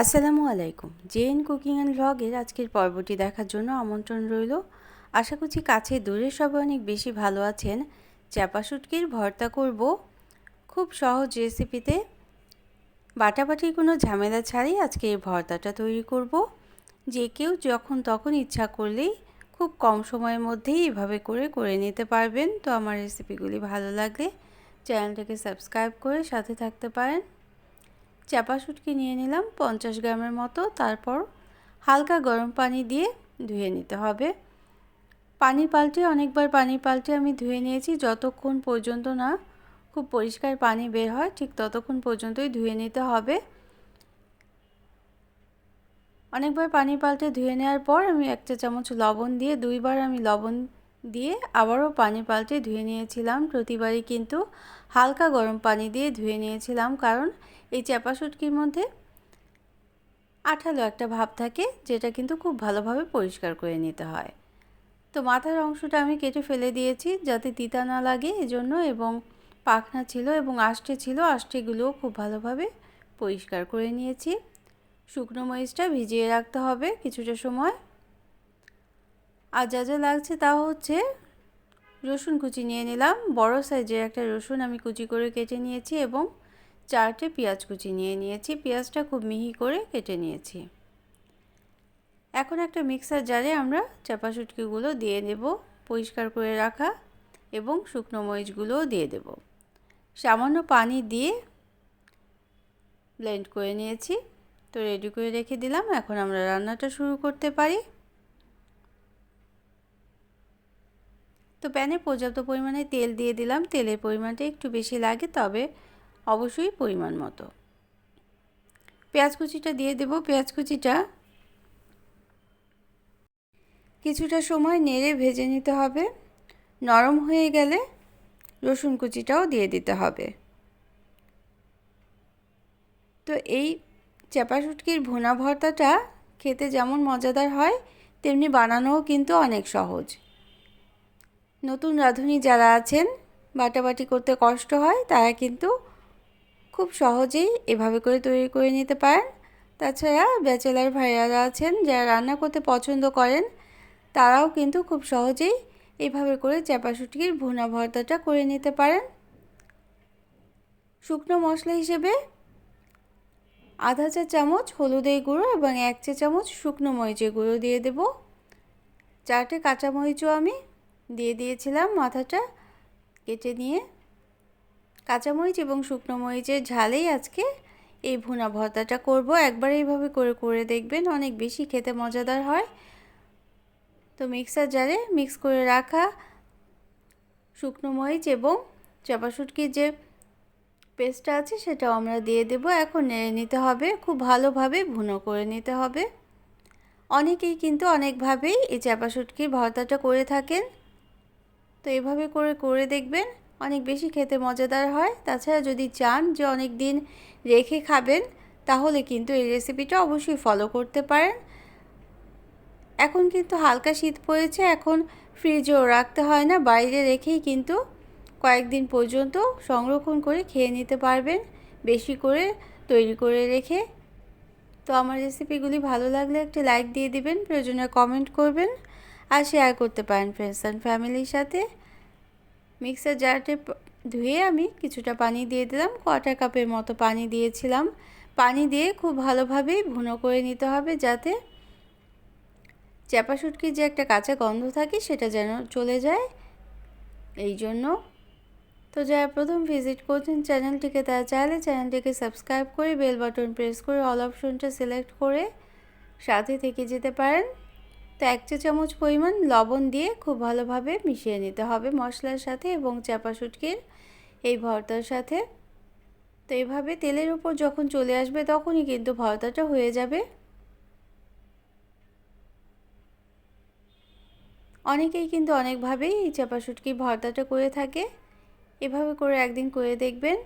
আসসালামু আলাইকুম। JN cooking and ভ্লগের আজকের পর্বটি দেখার জন্য আমন্ত্রণ রইল। আশা করছি কাছে দূরে সবাই অনেক বেশি ভালো আছেন। চাপা শুটকির ভর্তা করব খুব সহজ রেসিপিতে। বাটাবাটির কোনো ঝামেলা ছাড়াই আজকে এই ভর্তাটা তৈরি করব। যে কেউ যখন তখন ইচ্ছা করলেই খুব কম সময়ের মধ্যেই এভাবে করে করে নিতে পারবেন। তো আমার রেসিপিগুলি ভালো লাগলে চ্যানেলটাকে সাবস্ক্রাইব করে সাথে থাকতে পারেন। চাপা শুটকি নিয়ে নিলাম পঞ্চাশ গ্রামের মতো। তারপর হালকা গরম পানি দিয়ে ধুয়ে নিতে হবে। পানি পাল্টে, অনেকবার পানি পাল্টে আমি ধুয়ে নিয়েছি। যতক্ষণ পর্যন্ত না খুব পরিষ্কার পানি বের হয়, ঠিক ততক্ষণ পর্যন্তই ধুয়ে নিতে হবে। অনেকবার পানি পাল্টে ধুয়ে নেওয়ার পর আমি একটা চামচ লবণ দিয়ে, দুইবার আমি লবণ দিয়ে আবারও পানি পাল্টে ধুয়ে নিয়েছিলাম। প্রতিবারই কিন্তু হালকা গরম পানি দিয়ে ধুয়ে নিয়েছিলাম, কারণ এই চাপা শুটকির মধ্যে আঠালো একটা ভাব থাকে, যেটা কিন্তু খুব ভালোভাবে পরিষ্কার করে নিতে হয়। তো মাথার অংশটা আমি কেটে ফেলে দিয়েছি যাতে তিতা না লাগে এজন্য, এবং পাখনা ছিল এবং আষ্টে ছিল, আষ্টেগুলোও খুব ভালোভাবে পরিষ্কার করে নিয়েছি। শুকনো মরিচটা ভিজিয়ে রাখতে হবে কিছুটা সময়। আর যা যা লাগছে তা হচ্ছে রসুন কুচি নিয়ে নিলাম। বড় সাইজের একটা রসুন আমি কুচি করে কেটে নিয়েছি, এবং চারটে পেঁয়াজ কুচি নিয়ে নিয়েছি, পেঁয়াজটা খুব মিহি করে কেটে নিয়েছি। এখন একটা মিক্সার জারে আমরা চাপা শুটকিগুলো দিয়ে দেব, পরিষ্কার করে রাখা এবং শুকনো মরিচগুলোও দিয়ে দেব। সামান্য পানি দিয়ে ব্লেন্ড করে নিয়েছি, তো রেডি করে রেখে দিলাম। এখন আমরা রান্নাটা শুরু করতে পারি। তো প্যানে পর্যাপ্ত পরিমাণে তেল দিয়ে দিলাম। তেলের পরিমাণটা একটু বেশি লাগে, তবে অবশ্যই পরিমাণ মতো। পেঁয়াজ কুচিটা দিয়ে দেব। পেঁয়াজ কুচিটা কিছুটা সময় নেড়ে ভেজে নিতে হবে। নরম হয়ে গেলে রসুন কুচিটাও দিয়ে দিতে হবে। তো এই চাপা শুটকির ভুনা ভর্তাটা খেতে যেমন মজাদার হয়, তেমনি বানানোও কিন্তু অনেক সহজ। নতুন রাঁধুনি যারা আছেন, বাটাবাটি করতে কষ্ট হয়, তারা কিন্তু খুব সহজেই এভাবে করে তৈরি করে নিতে পারেন। তাছাড়া ব্যাচেলার ভাইয়ারা আছেন, যারা রান্না করতে পছন্দ করেন, তারাও কিন্তু খুব সহজেই এভাবে করে চাপা শুটকির ভুনা ভর্তাটা করে নিতে পারেন। শুকনো মশলা হিসেবে আধা চা চামচ হলুদের গুঁড়ো এবং এক চা চামচ শুকনো মরিচের গুঁড়ো দিয়ে দেব। চারটে কাঁচা মরিচও আমি দিয়ে দিয়েছিলাম মাথাটা কেটে নিয়ে। কাঁচামরিচ এবং শুকনো মরিচের ঝালেই আজকে এই ভুনা ভর্তাটা করব। একবার এইভাবে করে করে দেখবেন, অনেক বেশি খেতে মজাদার হয়। তো মিক্সার জারে মিক্স করে রাখা শুকনো মরিচ এবং চাপা শুটকির যে পেস্টটা আছে সেটাও আমরা দিয়ে দেব। এখন নেড়ে নিতে হবে, খুব ভালোভাবে ভুনো করে নিতে হবে। অনেকেই কিন্তু অনেকভাবেই এই চাপা শুটকির ভর্তাটা করে থাকেন। তো এভাবে করে করে দেখবেন অনেক বেশি খেতে মজাদার হয়। তাছাড়া যদি চান যে অনেক দিন রেখে খাবেন, তাহলে কিন্তু এই রেসিপিটা অবশ্যই ফলো করতে পারেন। এখন কিন্তু হালকা শীত পড়েছে, এখন ফ্রিজেও রাখতে হয় না, বাইরে রেখেই কিন্তু কয়েকদিন পর্যন্ত সংরক্ষণ করে খেয়ে নিতে পারবেন, বেশি করে তৈরি করে রেখে। তো আমার রেসিপিগুলি ভালো লাগলে একটি লাইক দিয়ে দিবেন, প্রয়োজনে কমেন্ট করবেন, আর শেয়ার করতে পারেন ফ্রেন্ডস অ্যান্ড ফ্যামিলির সাথে। মিক্সার জারটে ধুয়ে আমি কিছুটা পানি দিয়ে দিলাম। কটা কাপের মতো পানি দিয়েছিলাম। পানি দিয়ে খুব ভালোভাবেই ভুনো করে নিতে হবে যাতে চ্যাপা শুটকির যে একটা কাঁচা গন্ধ থাকে সেটা যেন চলে যায়। এই জন্য তো যারা প্রথম ভিজিট করছেন চ্যানেলটিকে তারা চাইলে চ্যানেলটিকে সাবস্ক্রাইব করে বেল বাটন প্রেস করে অল অপশনটা সিলেক্ট করে সাথে থেকে যেতে পারেন। তো এক চা চামচ পরিমাণ লবণ দিয়ে খুব ভালোভাবে মিশিয়ে নিতে হবে মশলার সাথে এবং চাপা শুটকির এই ভর্তার সাথে। তো এইভাবে তেলের উপর যখন চলে আসবে তখনই কিন্তু ভর্তাটা হয়ে যাবে। অনেকেই কিন্তু অনেকভাবেই এই চাপা শুটকির ভর্তাটা করে থাকে। এভাবে করে একদিন করে দেখবেন।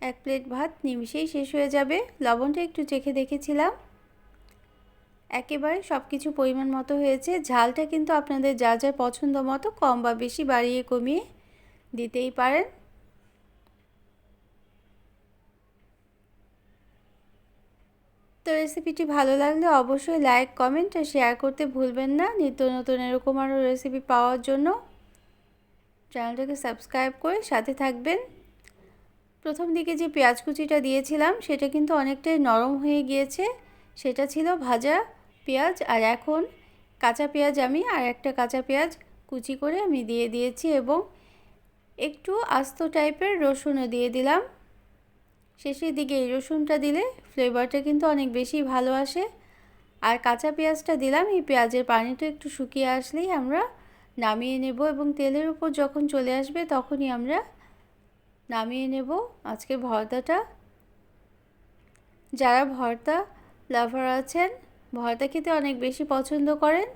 এক প্লেট ভাত নিমিশেই শেষ হয়ে যাবে। লবণটা একটু চেখে দেখেছিলাম। একেবারে সব কিছু পরিমাণ মতো হয়েছে। ঝালটা কিন্তু আপনাদের যা যা পছন্দ মতো কম বা বেশি বাড়িয়ে কমিয়ে দিতেই পারেন। তো রেসিপিটি ভালো লাগলে অবশ্যই লাইক কমেন্ট আর শেয়ার করতে ভুলবেন না। নিত্য নতুন এরকম আরও রেসিপি পাওয়ার জন্য চ্যানেলটাকে সাবস্ক্রাইব করে সাথে থাকবেন। প্রথম দিকে যে পেঁয়াজ কুচিটা দিয়েছিলাম, সেটা কিন্তু অনেকটাই নরম হয়ে গিয়েছে। সেটা ছিল ভাজা। পেঁয়াজ আর এখন কাঁচা পেঁয়াজ আমি আর একটা কাঁচা পেঁয়াজ কুচি করে আমি দিয়ে দিয়েছি এবং একটু আস্ত টাইপের রসুনও দিয়ে দিলাম। শেষের দিকে এই রসুনটা দিলে ফ্লেভারটা কিন্তু অনেক বেশি ভালো আসে। আর কাঁচা পেঁয়াজটা দিলাম, এই পেঁয়াজের পানিটা একটু শুকিয়ে আসলেই আমরা নামিয়ে নেব এবং তেলের উপর যখন চলে আসবে তখনই আমরা নামিয়ে নেব আজকে ভর্তাটা। যারা ভর্তা লাভার আছেন ভর্তা খেতে অনেক বেশি পছন্দ করেন,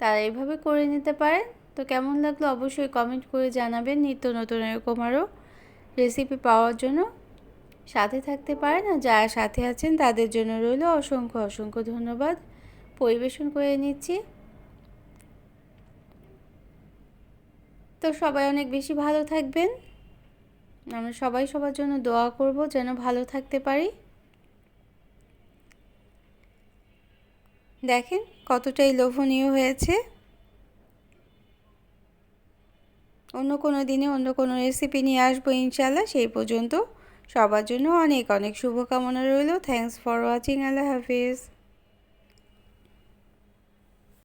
তারা এইভাবে করে নিতে পারেন। তো কেমন লাগল অবশ্যই কমেন্ট করে জানাবেন নিত্য নতুন এরকম আরও রেসিপি পাওয়ার জন্য। সাথে থাকতে পারেন আর যারা সাথে আছেন তাদের জন্য রইল অসংখ্য অসংখ্য ধন্যবাদ। পরিবেশন করে নিচ্ছি। তো সবাই অনেক বেশি ভালো থাকবেন। আমরা সবাই সবার জন্য দোয়া করব যেন ভালো থাকতে পারি। দেখেন কতটাই লোভনীয় হয়েছে। অন্য কোনো দিনে অন্য কোনো রেসিপি নিয়ে আসব ইনশাল্লাহ সেই পর্যন্ত সবার জন্য অনেক অনেক শুভকামনা রইল। থ্যাংকস ফর ওয়াচিং আল্লাহ হাফিজ।